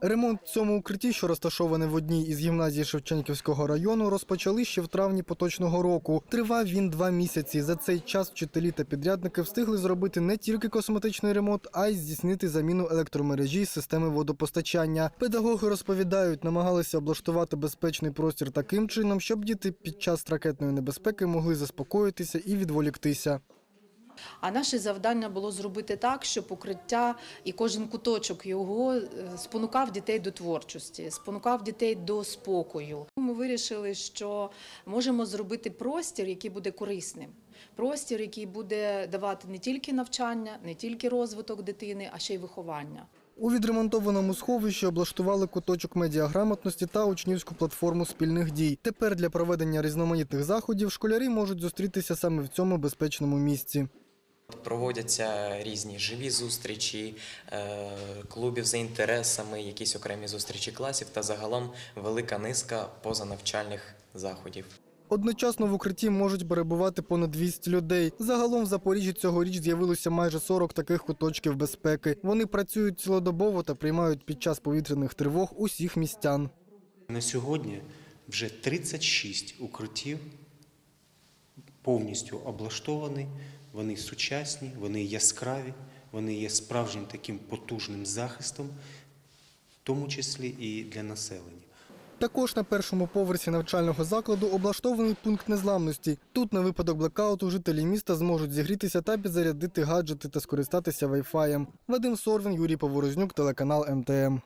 Ремонт цьому укритті, що розташоване в одній із гімназій Шевченківського району, розпочали ще в травні поточного року. Тривав він два місяці. За цей час вчителі та підрядники встигли зробити не тільки косметичний ремонт, а й здійснити заміну електромережі з системи водопостачання. Педагоги розповідають, намагалися облаштувати безпечний простір таким чином, щоб діти під час ракетної небезпеки могли заспокоїтися і відволіктися. А наше завдання було зробити так, щоб укриття і кожен куточок його е, спонукав дітей до творчості, спонукав дітей до спокою. Ми вирішили, що можемо зробити простір, який буде корисним. Простір, який буде давати не тільки навчання, не тільки розвиток дитини, а ще й виховання. У відремонтованому сховищі облаштували куточок медіаграмотності та учнівську платформу спільних дій. Тепер для проведення різноманітних заходів школярі можуть зустрітися саме в цьому безпечному місці. Проводяться різні живі зустрічі, е, клубів за інтересами, якісь окремі зустрічі класів та загалом велика низка позанавчальних заходів. Одночасно в укритті можуть перебувати понад 200 людей. Загалом в Запоріжжі цьогоріч з'явилося майже 40 таких куточків безпеки. Вони працюють цілодобово та приймають під час повітряних тривог усіх містян. На сьогодні вже 36 укриттів повністю облаштовані, вони сучасні, вони яскраві, вони є справжнім таким потужним захистом, в тому числі і для населення. Також на першому поверсі навчального закладу облаштований пункт незламності. Тут на випадок блекауту жителі міста зможуть зігрітися та підзарядити гаджети та скористатися вайфаєм. Вадим Сорвін, Юрій Поворознюк, телеканал МТМ.